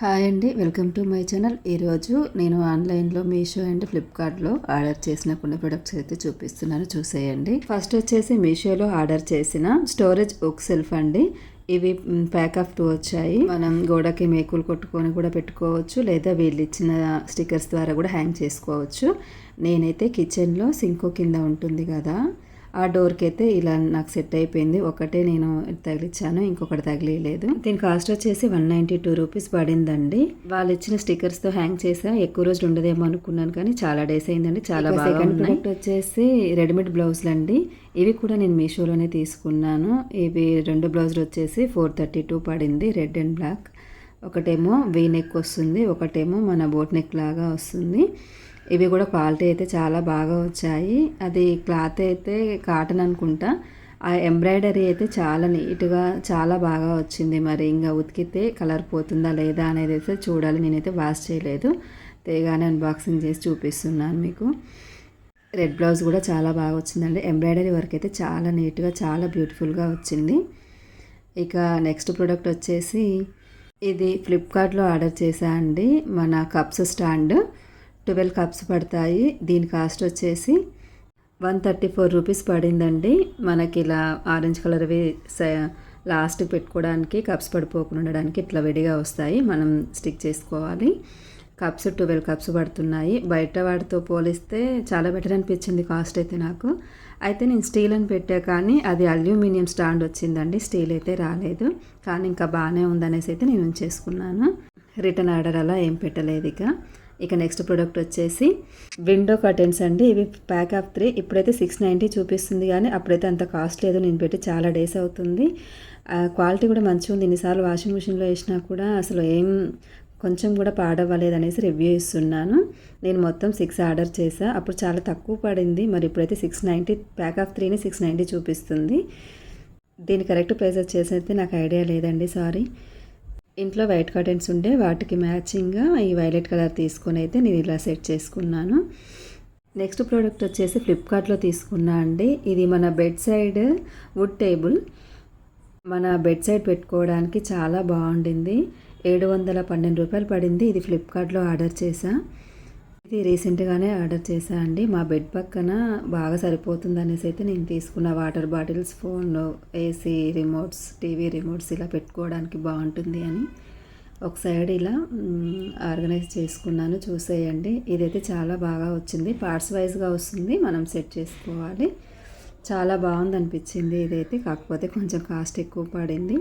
Hi అండి welcome to my channel. ఈరోజు నేను ఆన్లైన్లో మీషో అండ్ ఫ్లిప్కార్ట్లో ఆర్డర్ చేసిన కొన్ని ప్రొడక్ట్స్ అయితే చూపిస్తున్నాను చూసేయండి. ఫస్ట్ వచ్చేసి మీషోలో ఆర్డర్ చేసిన స్టోరేజ్ బుక్ సెల్ఫ్ అండి. ఇవి ప్యాక్ ఆఫ్ టూ వచ్చాయి. మనం గోడకి మేకులు కొట్టుకొని కూడా పెట్టుకోవచ్చు లేదా వీళ్ళు ఇచ్చిన స్టిక్కర్స్ ద్వారా కూడా హ్యాంగ్ చేసుకోవచ్చు. నేనైతే కిచెన్లో సింకు కింద ఉంటుంది కదా ఆ డోర్కి అయితే ఇలా నాకు సెట్ అయిపోయింది. ఒకటే నేను తగిలిచ్చాను ఇంకొకటి తగిలిలేదు దీని కాస్ట్ వచ్చేసి వన్ నైంటీ టూ రూపీస్ పడిందండి. వాళ్ళు ఇచ్చిన స్టిక్కర్స్తో హ్యాంగ్ చేసా. ఎక్కువ రోజులు ఉండదేమో అనుకున్నాను కానీ చాలా డేస్ అయిందండి. చాలా బాగా ప్రొడక్ట్ వచ్చేసి రెడీమేడ్ బ్లౌజులు అండి. ఇవి కూడా నేను మీషోలోనే తీసుకున్నాను. ఇవి రెండు బ్లౌజులు వచ్చేసి ఫోర్ థర్టీ టూ పడింది రెడ్ అండ్ బ్లాక్. ఒకటేమో వీ నెక్ వస్తుంది ఒకటేమో మన బోట్ నెక్ లాగా వస్తుంది. ఇవి కూడా క్వాలిటీ అయితే చాలా బాగా వచ్చాయి. అది క్లాత్ అయితే కాటన్ అనుకుంటా. ఆ ఎంబ్రాయిడరీ అయితే చాలా నీట్గా చాలా బాగా వచ్చింది మరి. ఇంకా ఉతికితే కలర్ పోతుందా లేదా అనేది అయితే చూడాలి. నేనైతే వాష్ చేయలేదు. తేగానే అన్బాక్సింగ్ చేసి చూపిస్తున్నాను మీకు. రెడ్ బ్లౌజ్ కూడా చాలా బాగా వచ్చిందండి. ఎంబ్రాయిడరీ వర్క్ అయితే చాలా నీట్గా చాలా బ్యూటిఫుల్గా వచ్చింది. ఇక నెక్స్ట్ ప్రోడక్ట్ వచ్చేసి ఇది ఫ్లిప్కార్ట్లో ఆర్డర్ చేశా అండి మన కప్స్ స్టాండ్ ట్వెల్వ్ కప్స్ పడతాయి. దీని కాస్ట్ వచ్చేసి వన్ థర్టీ ఫోర్ రూపీస్ పడిందండి. మనకి ఇలా ఆరెంజ్ కలర్వి లాస్ట్ పెట్టుకోవడానికి కప్స్ పడిపోకుండా ఉండడానికి ఇట్లా విడిగా వస్తాయి. మనం స్టిక్ చేసుకోవాలి. కప్స్ ట్వెల్వ్ కప్స్ పడుతున్నాయి. బయట వాటితో పోలిస్తే చాలా బెటర్ అనిపించింది కాస్ట్ అయితే నాకు. అయితే నేను స్టీల్ అని పెట్టా కానీ అది అల్యూమినియం స్టాండ్ వచ్చిందండి. స్టీల్ అయితే రాలేదు. కానీ ఇంకా బాగానే ఉందనేసి అయితే నేను ఉంచేసుకున్నాను. రిటర్న్ ఆర్డర్ అలా ఏం పెట్టలేదు ఇక. ఇక నెక్స్ట్ ప్రోడక్ట్ వచ్చేసి విండో కర్టెన్స్ అండి. ఇవి ప్యాక్ ఆఫ్ త్రీ ఇప్పుడైతే సిక్స్ నైంటీ చూపిస్తుంది కానీ అప్పుడైతే అంత కాస్ట్ లేదు. నేను పెట్టి చాలా డేస్ అవుతుంది. క్వాలిటీ కూడా మంచిగా ఉంది. ఇన్నిసార్లు వాషింగ్ మిషన్లో వేసినా కూడా అసలు ఏం కొంచెం కూడా పాడవ్వలేదు అనేసి రివ్యూ ఇస్తున్నాను. నేను మొత్తం సిక్స్ ఆర్డర్ చేసా అప్పుడు చాలా తక్కువ పడింది. మరి ఇప్పుడైతే సిక్స్ నైంటీ ప్యాక్ ఆఫ్ త్రీని సిక్స్ నైంటీ చూపిస్తుంది. దీని కరెక్ట్ ప్రైస్ వచ్చేసి అయితే నాకు ఐడియా లేదండి. సారీ ఇంట్లో వైట్ కర్టెన్స్ ఉండే వాటికి మ్యాచింగ్గా ఈ వైలెట్ కలర్ తీసుకొని అయితే నేను ఇలా సెట్ చేసుకున్నాను. నెక్స్ట్ ప్రోడక్ట్ వచ్చేసి ఫ్లిప్కార్ట్లో తీసుకున్నా అండి. ఇది మన బెడ్ సైడ్ వుడ్ టేబుల్. మన బెడ్ సైడ్ పెట్టుకోవడానికి చాలా బాగుండింది. ఏడు వందల పన్నెండు రూపాయలు పడింది. ఇది ఫ్లిప్కార్ట్లో ఆర్డర్ చేశాను ఇది రీసెంట్గానే ఆర్డర్ చేశా అండి. మా బెడ్ పక్కన బాగా సరిపోతుంది అనేసి అయితే నేను తీసుకున్న water bottles phone AC remotes TV remotes ఇలా పెట్టుకోవడానికి బాగుంటుంది అని ఒక సైడ్ ఇలా ఆర్గనైజ్ చేసుకున్నాను. చూసేయండి. ఇదైతే చాలా బాగా వచ్చింది. పార్ట్స్ వైజ్గా వస్తుంది. మనం సెట్ చేసుకోవాలి. చాలా బాగుంది అనిపించింది ఇదైతే. కాకపోతే కొంచెం కాస్ట్ ఎక్కువ పడింది.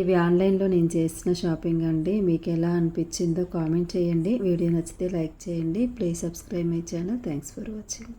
ఇవి ఆన్లైన్లో నేను చేసిన షాపింగ్ అండి. మీకు ఎలా అనిపించిందో కామెంట్ చేయండి. వీడియో నచ్చితే లైక్ చేయండి. Please subscribe my channel. Thanks for watching.